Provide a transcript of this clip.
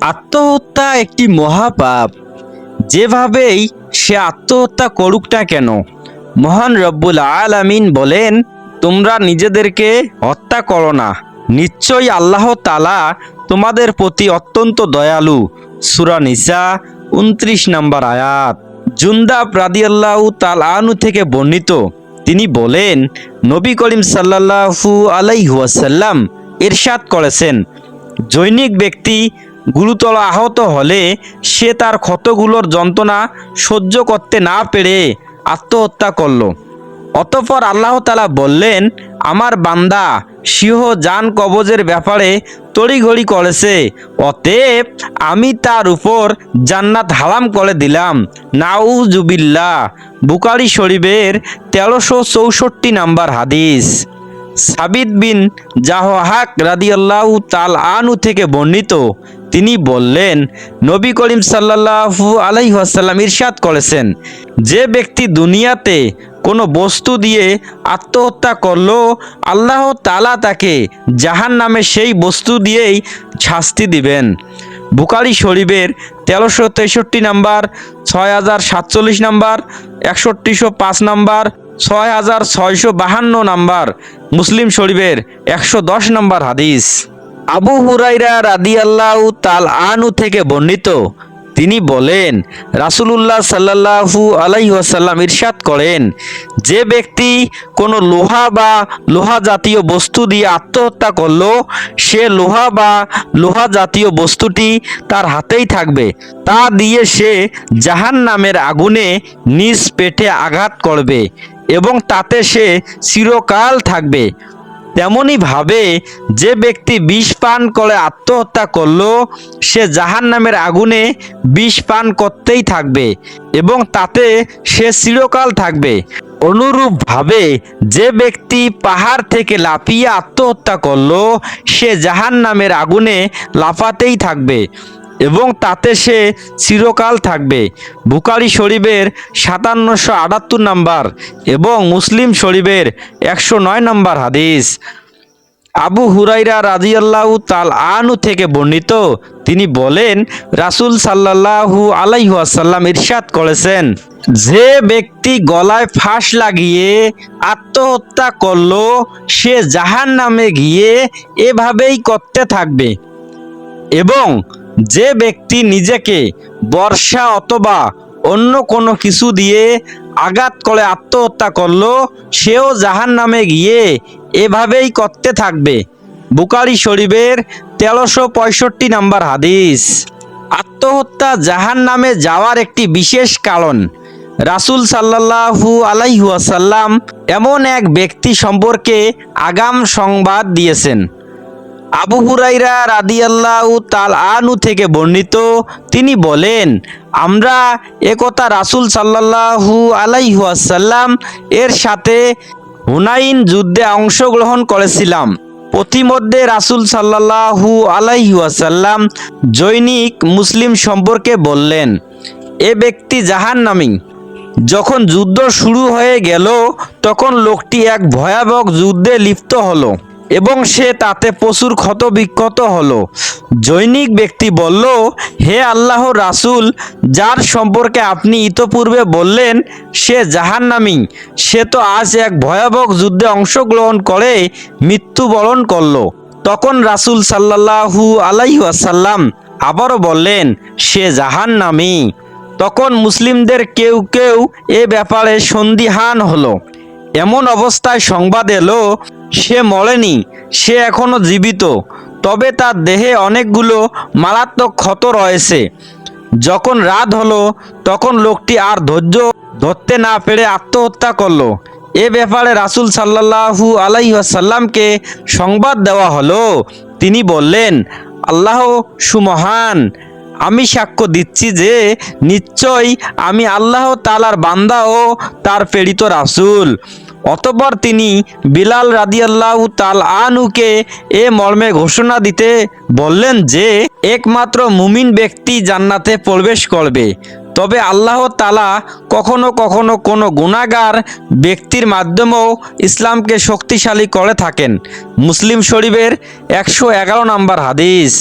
আত্মহত্যা একটি মহাপাপ। যেভাবেই সে আত্মহত্যা করুক না কেন, মহান রব্বুল আলামিন বলেন, তোমরা নিজেদেরকে হত্যা করো না। নিশ্চয়ই আল্লাহ তালা তোমাদের প্রতি অত্যন্ত দয়ালু। সুরা নিসা উনত্রিশ নম্বর আয়াত। জুন্দা প্রাদিয়াল্লাহু তাল আনু থেকে বর্ণিত, তিনি বলেন, নবী করিম সাল্লাল্লাহু আলাইহুয়াসাল্লাম এরশাদ করেছেন। জৈনিক ব্যক্তি গুরুতর আহত হলে সে তার ক্ষতগুলোর যন্ত্রণা সহ্য করতে না পেরে আত্মহত্যা করল। অতঃপর আল্লাহ তালা বললেন, আমার বান্দা সিংহ জান, কবজের ব্যাপারে তড়িঘড়ি করেছে, অতএব আমি তার উপর জান্নাত হারাম করে দিলাম। নাউজুবিল্লা বুকারি শরীফের তেরোশো চৌষট্টি নাম্বার হাদিস। সাবিদ বিন জাহাক রাদিয়াল্লাহু তাল আনু থেকে বর্ণিত। তিনি বললেন, নবী করিম সাল্লাল্লাহু আলাইহি ওয়াসাল্লাম ইরশাদ করেছেন, যে ব্যক্তি দুনিয়াতে কোনো বস্তু দিয়ে আত্মহত্যা করল, আল্লাহ তালা তাকে জাহান নামে সেই বস্তু দিয়েই শাস্তি দিবেন। বুকারি শরীফের তেরোশো তেষট্টি নাম্বার, ছয় হাজার সাতচল্লিশ নাম্বার, একষট্টিশো পাঁচ নাম্বার, ছয় হাজার ছয়শো বাহান্ন নাম্বার মুসলিম শরীফের একশো দশ নম্বর হাদিস। আবু হুরাইরা রাদিয়াল্লাহু তাল আনু থেকে বর্ণিত। তিনি বলেন, রাসূলুল্লাহ সাল্লাল্লাহু আলাইহি ওয়াসাল্লাম ইরশাদ করেন, যে ব্যক্তি কোনো লোহা বা লোহা জাতীয় বস্তু দিয়ে আত্মহত্যা করল, সে লোহা বা লোহা জাতীয় বস্তুটি তার হাতেই থাকবে। তা দিয়ে সে জাহান নামের আগুনে নিজ পেটে আঘাত করবে। এবং তাতে সে চিরকাল থাকবে। তেমনই ভাবে যে ব্যক্তি বিষ পান করে আত্মহত্যা করল, সে জাহান নামের আগুনে বিষ পান করতেই থাকবে এবং তাতে সে চিরকাল থাকবে। অনুরূপভাবে যে ব্যক্তি পাহাড় থেকে লাফিয়ে আত্মহত্যা করল, সে জাহান নামের আগুনে লাফাতেই থাকবে। এবং তাতে সে চিরকাল থাকবে। বুকারি শরীফের সাতান্নশো আটাত্তর নাম্বার এবং মুসলিম শরীফের একশো নয় নাম্বার হাদিস। আবু হুরাইরা রাজিয়াল্লাহু তাল আনু থেকে বর্ণিত, তিনি বলেন, রাসূল সাল্লাল্লাহু আলাইহি ওয়াসাল্লাম ইরশাদ করেছেন, যে ব্যক্তি গলায় ফাঁস লাগিয়ে আত্মহত্যা করল, সে জাহান নামে গিয়ে এভাবেই করতে থাকবে এবং যে ব্যক্তি নিজেকে বর্ষা অথবা অন্য কোনো কিছু দিয়ে আঘাত করে আত্মহত্যা করল, সেও জাহান নামে গিয়ে এভাবেই করতে থাকবে। বুকারি শরীফের তেরোশো পঁয়ষট্টি নাম্বার হাদিস। আত্মহত্যা জাহান নামে যাওয়ার একটি বিশেষ কারণ। রাসূল সাল্লাল্লাহু আলাইহুয়াসাল্লাম এমন এক ব্যক্তি সম্পর্কে আগাম সংবাদ দিয়েছেন। আবু হুরাইরা রাদিয়াল্লাহু তাল আনু থেকে বর্ণিত। তিনি বলেন, আমরা একতা রাসূল সাল্লাল্লাহু আলাইহাসাল্লাম এর সাথে হুনাইন যুদ্ধে অংশগ্রহণ করেছিলাম। প্রতিমধ্যে রাসুল সাল্লাল্লাহু আলাইহাসাল্লাম জৈনিক মুসলিম সম্পর্কে বললেন, এ ব্যক্তি জাহান্নামী। যখন যুদ্ধ শুরু হয়ে গেল, তখন লোকটি এক ভয়াবহ যুদ্ধে লিপ্ত হলো। এবং সে তাতে প্রচুর ক্ষত বিক্ষত হলো। জৈনিক ব্যক্তি বলল, হে আল্লাহ রাসূল, যার সম্পর্কে আপনি ইতপূর্বে বললেন, সে জাহান্নামী। সে তো আজ এক ভয়াবহ যুদ্ধে অংশগ্রহণ করে মৃত্যুবরণ করল। তখন রাসূল সাল্লাল্লাহু আলাইহি ওয়াসাল্লাম আবারও বললেন, সে জাহান্নামী। তখন মুসলিমদের কেউ কেউ এ ব্যাপারে সন্দিহান হলো। এমন অবস্থায় সংবাদ এলো সে মরেনি, সে এখনও জীবিত। তবে তার দেহে অনেকগুলো মারাত্মক ক্ষত রয়েছে। যখন রাত হলো, তখন লোকটি আর ধৈর্য ধরতে না পেরে আত্মহত্যা করল। এ ব্যাপারে রাসূল সাল্লাল্লাহু আলাইসাল্লামকে সংবাদ দেওয়া হলো। তিনি বললেন, আল্লাহ সুমহান, আমি সাক্ষ্য দিচ্ছি যে নিশ্চয় আমি আল্লাহ তালার বান্দা ও তার প্রেরিত রাসূল। অতপর তিনি বিলাল রাদিয়াল্লাহু তাল আনুকে এ মর্মে ঘোষণা দিতে বললেন যে, একমাত্র মুমিন ব্যক্তি জান্নাতে প্রবেশ করবে। তবে আল্লাহ তালা কখনো কখনো কোনো গুণাগার ব্যক্তির মাধ্যমেও ইসলামকে শক্তিশালী করে থাকেন। মুসলিম শরীফের একশো এগারো নম্বর হাদিস।